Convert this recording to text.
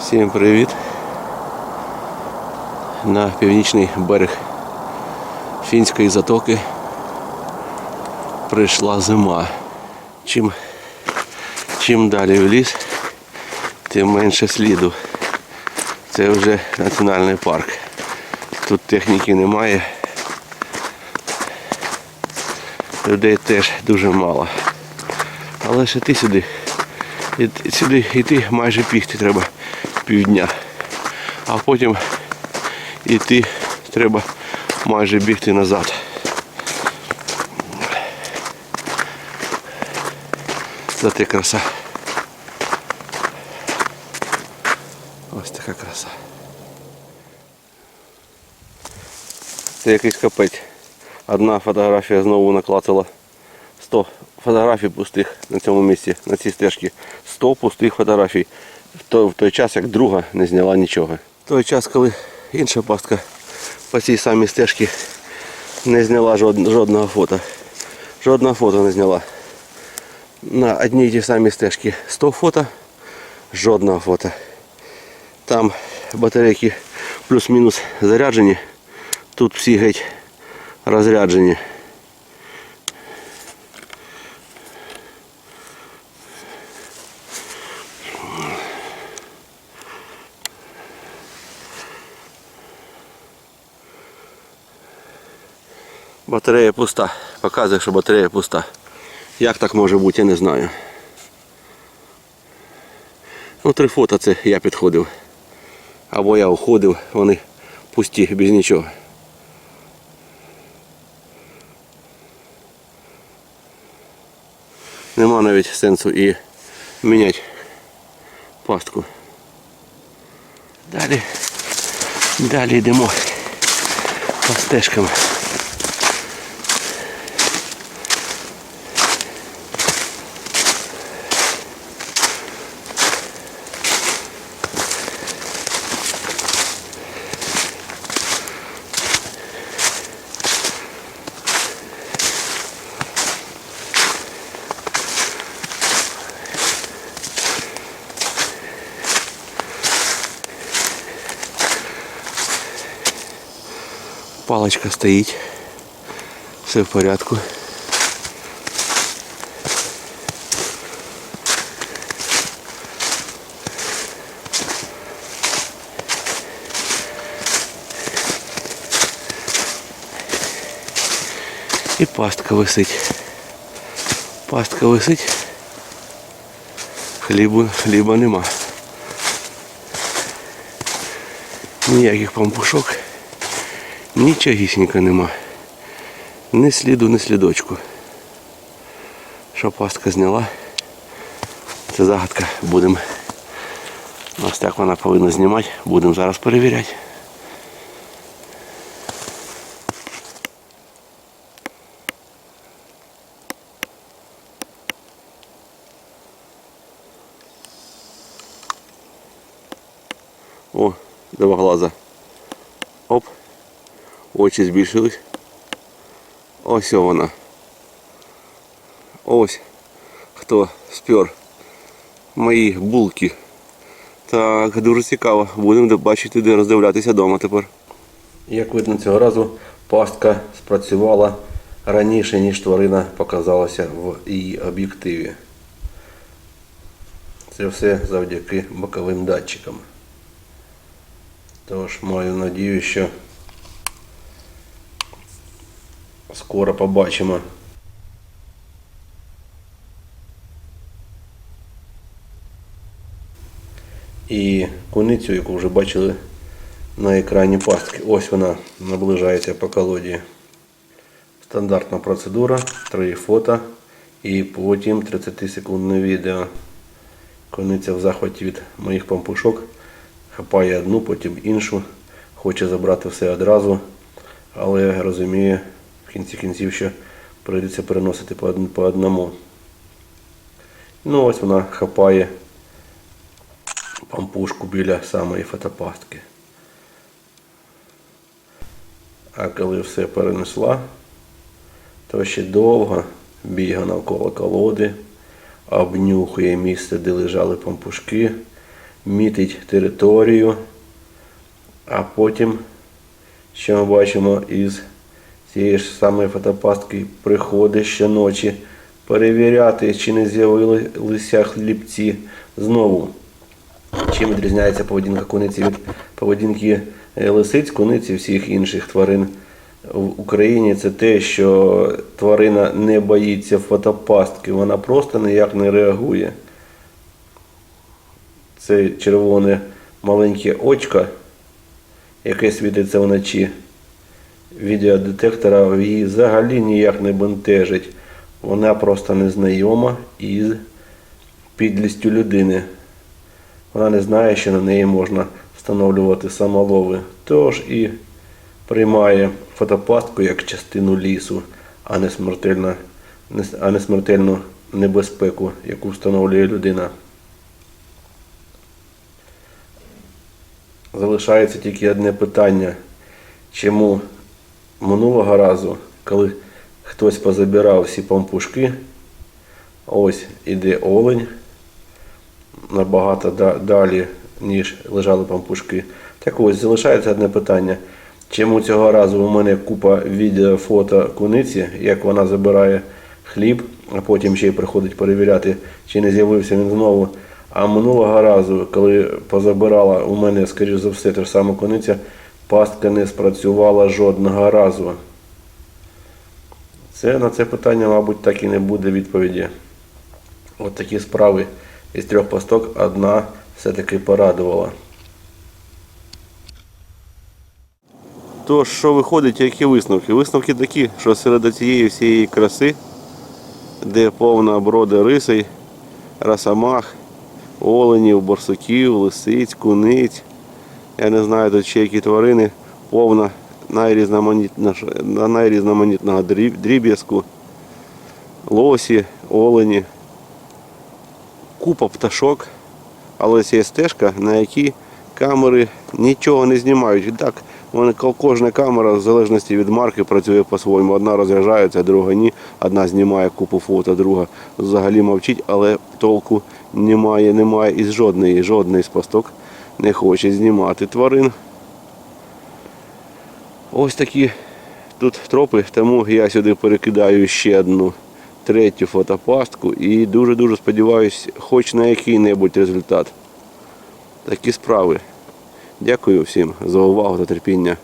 Всім привіт! На північний берег фінської затоки прийшла зима. Чим, чим далі в ліс, тим менше сліду. Це вже національний парк. Тут техніки немає. Людей теж дуже мало. Але ж іти сюди. І сюди йти майже бігти треба півдня. А потім йти треба майже бігти назад. Зате краса. Ось така краса. Це якийсь капець. Одна фотографія знову наклацала 100 фотографій пустих на цьому місці, на цій стежці. 100 пустих фотографій. В той, в той час, як друга не зняла нічого. В той час, коли інша пастка по цій самій стежці не зняла жод- жодного фото. Жодного фото не зняла. На одній тій самій стежці 100 фото, жодного фото. Там батарейки плюс-мінус заряджені. Тут всі геть розряджені. Батарея пуста. Показує, що батарея пуста. Як так може бути, я не знаю. Ну, три фото це я підходив. Або я уходив, вони пусті, без нічого. Нема навіть сенсу і міняти пастку. Далі, далі йдемо по стежкам. Паличка стоїть. Все в порядку. І пастка висить. Пастка висить. Хлібу, хліба нема. Ніяких пампушок. Нічогісінько нема. Ні сліду, ні слідочку. Що пастка зняла. Це загадка. Будемо. Ось так вона повинна знімати. Будемо зараз перевіряти. О, два глаза. Оп. Очі збільшились. Ось вона. Ось хто спер мої булки. Так, дуже цікаво. Будемо бачити, де роздивлятися вдома тепер. Як видно, цього разу пастка спрацювала раніше, ніж тварина показалася в її об'єктиві. Це все завдяки боковим датчикам. Тож маю надію, що скоро побачимо. І куницю, яку вже бачили на екрані пастки. Ось вона наближається по колоді. Стандартна процедура, три фото і потім 30-секундне відео. Кониця в захваті від моїх пампушок. Хапає одну, потім іншу. Хоче забрати все одразу, але розуміє в кінці кінців, що прийдеться переносити по по одному. Ну ось вона хапає пампушку біля самої фотопастки. А коли все перенесла, то ще довго бігає навколо колоди, обнюхує місце, де лежали пампушки, мітить територію, а потім, що ми бачимо із цієї ж самої фотопастки, приходить щоночі перевіряти, чи не з'явилися хлібці знову. Чим відрізняється поведінка куниці від поведінки е, лисиць, куниці всіх інших тварин в Україні? Це те, що тварина не боїться фотопастки, вона просто ніяк не реагує. Це червоне маленьке очко, яке світиться вночі відеодетектора, її взагалі ніяк не бентежить. Вона просто незнайома із підлістю людини. Вона не знає, що на неї можна встановлювати самолови. Тож і приймає фотопастку як частину лісу, а не смертельно, а не смертельну небезпеку, яку встановлює людина. Залишається тільки одне питання. Чому минулого разу, коли хтось позабирав всі пампушки, ось іде олень, набагато да- далі, ніж лежали пампушки. Так ось залишається одне питання. Чому цього разу у мене купа відео, фото куниці, як вона забирає хліб, а потім ще й приходить перевіряти, чи не з'явився він знову. А минулого разу, коли позабирала у мене, скоріш за все, та ж сама куниця, пастка не спрацювала жодного разу. Це на це питання, мабуть, так і не буде відповіді. От такі справи. Із трьох пасток одна все-таки порадувала. Тож, що виходить, які висновки? Висновки такі, що серед цієї всієї краси, де повна брода рисей, росомах, оленів, борсуків, лисиць, куниць, я не знаю тут ще тварини, повна найрізноманітного дріб'язку, лосі, олені, купа пташок, але є стежка, на якій камери нічого не знімають. І так, вони, кожна камера, в залежності від марки, працює по-своєму. Одна розряджається, друга ні. Одна знімає купу фото, друга взагалі мовчить, але толку немає, немає із жодної, жодної з посток не хоче знімати тварин. Ось такі тут тропи, тому я сюди перекидаю ще одну третю фотопастку і дуже-дуже сподіваюся, хоч на який-небудь результат. Такі справи. Дякую всім за увагу та терпіння.